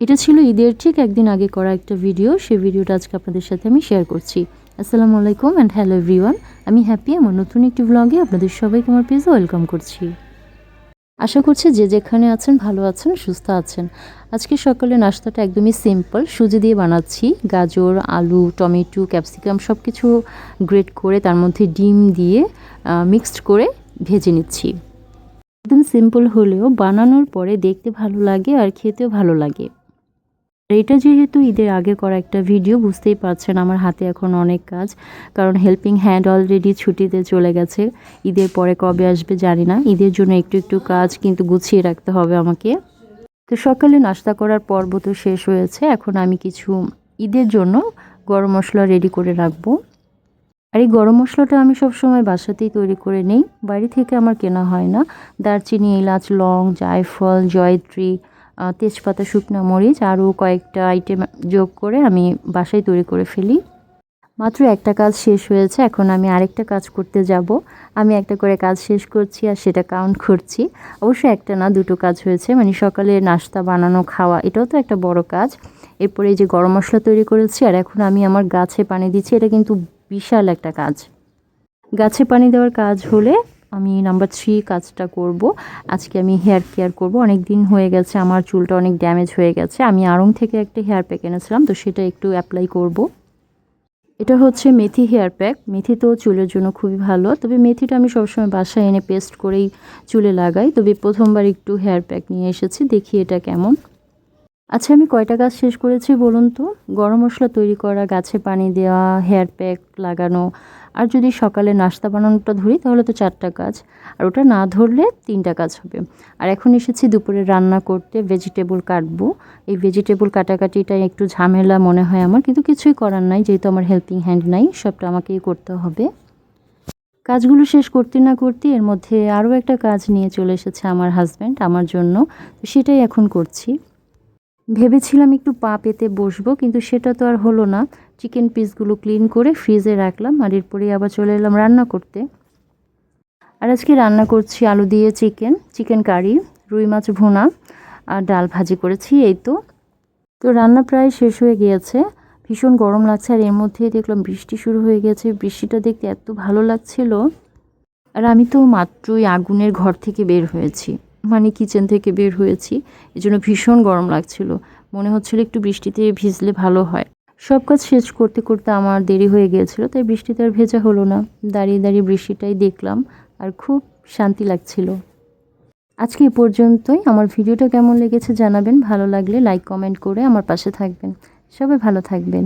এটা ছিল ঈদের ঠিক একদিন আগে করা একটা ভিডিও। সেই ভিডিওটা আজকে আপনাদের সাথে আমি শেয়ার করছি। আসসালামু আলাইকুম অ্যান্ড হ্যালো এভরিওয়ান আমি হ্যাপি আমার নতুন একটি ব্লগে আপনাদের সবাইকে আমার পেজে ওয়েলকাম করছি। আশা করছি যে যেখানে আছেন, ভালো আছেন, সুস্থ আছেন। আজকে সকালে নাস্তাটা একদমই সিম্পল সুজি দিয়ে বানাচ্ছি। গাজর, আলু, টমেটো ক্যাপসিকাম সব কিছু গ্রেট করে তার মধ্যে ডিম দিয়ে মিক্সড করে ভেজে নিচ্ছি। একদম সিম্পল হলেও বানানোর পরে দেখতে ভালো লাগে আর খেতেও ভালো লাগে। এটা যেহেতু ঈদের আগে করা একটা ভিডিও বুঝতেই পারছেন আমার হাতে এখন অনেক কাজ, কারণ হেল্পিং হ্যান্ড অলরেডি ছুটিতে চলে গেছে। ঈদের পরে কবে আসবে জানি না, ঈদের জন্য একটু একটু কাজ কিন্তু গুছিয়ে রাখতে হবে আমাকে। তো সকালে নাস্তা করার পর্ব তো শেষ হয়েছে, এখন আমি কিছু ঈদের জন্য গরম মশলা রেডি করে রাখব। আর এই গরম মশলাটা আমি সবসময় বাসাতেই তৈরি করে নেই বাড়ি থেকে আমার কেনা হয় না। দারচিনি, এলাচ, লং, জায়ফল, জয়ত্রী তেজপাতা, শুকনো মরিচ আরও কয়েকটা আইটেম যোগ করে আমি বাসায় তৈরি করে ফেলি। মাত্র একটা কাজ শেষ হয়েছে, এখন আমি আরেকটা কাজ করতে যাব। আমি একটা করে কাজ শেষ করছি আর সেটা কাউন্ট করছি। অবশ্য একটা না, দুটো কাজ হয়েছে। মানে সকালে নাস্তা, বানানো, খাওয়া, এটাও তো একটা বড় কাজ। এরপরে এই যে গরম মশলা তৈরি করেছি আর এখন আমি আমার গাছে পানি দিচ্ছি, এটা কিন্তু বিশাল একটা কাজ। গাছে পানি দেওয়ার কাজ হলে আমি নাম্বার থ্রি কাজটা করব। আজকে আমি হেয়ার কেয়ার করব। অনেক দিন হয়ে গেছে, আমার চুলটা অনেক ড্যামেজ হয়ে গেছে। আমি আড়ং থেকে একটা হেয়ার প্যাক এনেছিলাম, তো সেটা একটু অ্যাপ্লাই করব। এটা হচ্ছে মেথি হেয়ার প্যাক মেথি তো চুলের জন্য খুবই ভালো, তবে মেথিটা আমি সবসময় বাসায় এনে পেস্ট করেই চুলে লাগাই। তবে প্রথমবার একটু হেয়ার প্যাক নিয়ে এসেছি, দেখি এটা কেমন। আচ্ছা আমি কয়টা গাছ শেষ করেছি বলুন তো? গরম মশলা তৈরি করা, গাছে পানি দেওয়া হেয়ার প্যাক লাগানো, আর যদি সকালে নাস্তা বানানোটা ধরি তাহলে তো চারটা কাজ আর ওটা না ধরলে তিনটা কাজ হবে। আর এখন এসেছি দুপুরে রান্না করতে ভেজিটেবল কাটবো। এই ভেজিটেবল কাটাকাটিটা একটু ঝামেলা মনে হয় আমার, কিন্তু কিছুই করার নাই, যেহেতু আমার হেল্পিং হ্যান্ড নাই, সবটা আমাকেই করতে হবে। কাজগুলো শেষ করতে না করতে এর মধ্যে আরও একটা কাজ নিয়ে চলে এসেছে আমার হাজব্যান্ড আমার জন্য। সেটাই এখন করছি। ভেবেছিলাম একটু পা পেতে বসবো, কিন্তু সেটা তো আর হলো না। চিকেন পিসগুলো ক্লিন করে ফ্রিজে রাখলাম আর এরপরে আবার চলে এলাম রান্না করতে। আর আজকে রান্না করছি আলু দিয়ে চিকেন চিকেন কারি রুই মাছ ভুনা আর ডাল ভাজি করেছি, এই তো। তো রান্না প্রায় শেষ হয়ে গিয়েছে। ভীষণ গরম লাগছে আর এর মধ্যেই দেখলাম বৃষ্টি শুরু হয়ে গেছে। বৃষ্টিটা দেখতে এত ভালো লাগছিল। আর আমি তো মাত্রই আগুনের ঘর থেকে বের হয়েছি। মানে কিচেন থেকে বের হয়েছি। এজন্য ভীষণ গরম লাগছিল। মনে হচ্ছিল একটু বৃষ্টিতে ভিজলে ভালো হয়। সব কাজ শেষ করতে করতে আমার দেরি হয়ে গিয়েছিল, তাই বৃষ্টিতে আর ভেজা হলো না। দাঁড়িয়ে দাঁড়িয়ে বৃষ্টিটাই দেখলাম আর খুব শান্তি লাগছিল। আজকে এ পর্যন্তই। আমার ভিডিওটা কেমন লেগেছে জানাবেন। ভালো লাগলে লাইক কমেন্ট করে আমার পাশে থাকবেন। সবাই ভালো থাকবেন।